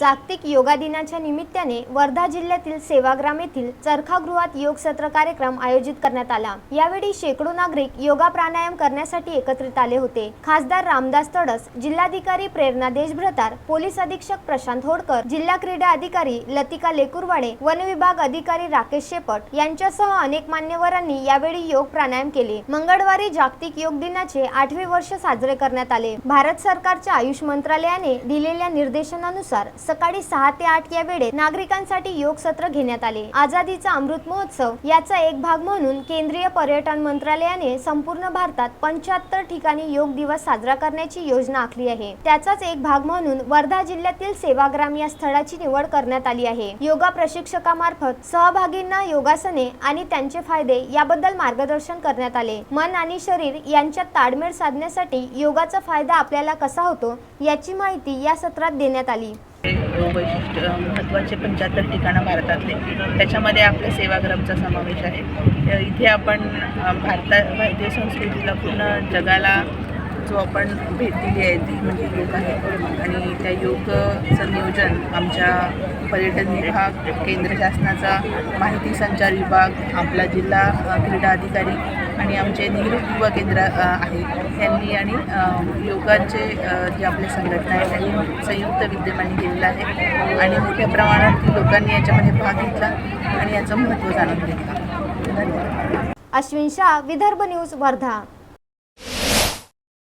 जागतिक योगा दिनाच्या निमित्ताने वर्धा जिल्ह्यातील सेवाग्राम येथील चरखागृहात योग सत्र कार्यक्रम आयोजित करण्यात आला. यावेळी शेकडो नागरिक योगा प्राणायाम करण्यासाठी एकत्रित आले होते. खासदार रामदास तडस जिल्हाधिकारी प्रेरणा देशभ्रतार पोलीस अधीक्षक प्रशांत होडकर जिल्हा क्रीडा अधिकारी लतिका लेकुरवाडे वन विभाग अधिकारी राकेश शेपट यांच्यासह अनेक मान्यवरांनी यावेळी योग प्राणायाम केले. मंगळवारी जागतिक योग दिनाचे आठवे वर्ष साजरे करण्यात आले. भारत सरकारच्या आयुष मंत्रालयाने दिलेल्या निर्देशनानुसार सकाळी सहा ते आठ या वेळेत नागरिकांसाठी योग सत्र घेण्यात आले. आझादीचा अमृत महोत्सव याचा एक भाग म्हणून केंद्रीय पर्यटन मंत्रालयाने संपूर्ण भारतात पंच्याहत्तर ठिकाणी योग दिवस साजरा करण्याची योजना आखली आहे. त्याचाच एक भाग म्हणून वर्धा जिल्ह्यातील सेवाग्राम या स्थळाची निवड करण्यात आली आहे. योगा प्रशिक्षकामार्फत सहभागींना योगासने आणि त्यांचे फायदे याबद्दल मार्गदर्शन करण्यात आले. मन आणि शरीर यांच्यात ताळमेळ साधण्यासाठी योगाचा फायदा आपल्याला कसा होतो याची माहिती या सत्रात देण्यात आली. वैशिष्ट्य महत्त्वाचे पंच्याहत्तर ठिकाणं भारतातले. त्याच्यामध्ये आपल्या सेवाग्रामचा समावेश आहे. इथे आपण भारता भारतीय संस्कृतीला पूर्ण जगाला जो आपण भेट दिली आहे ती म्हणजे योग आहे. आणि त्या योगचं नियोजन आमच्या पर्यटन विभाग केंद्र शासनाचा माहिती संचार विभाग आपला जिल्हा क्रीडा अधिकारी आणि आमचे नेहरू युवा केंद्र आहे. त्यांनी आणि योगाचे जे आपले संघटना आहे त्यांनी संयुक्त विद्यमाने केलेलं आहे आणि मोठ्या प्रमाणात लोकांनी याच्यामध्ये भाग घेतला आणि याचं महत्त्व जाणून घेतलं. धन्यवाद. अश्विन शाह विदर्भ न्यूज वर्धा.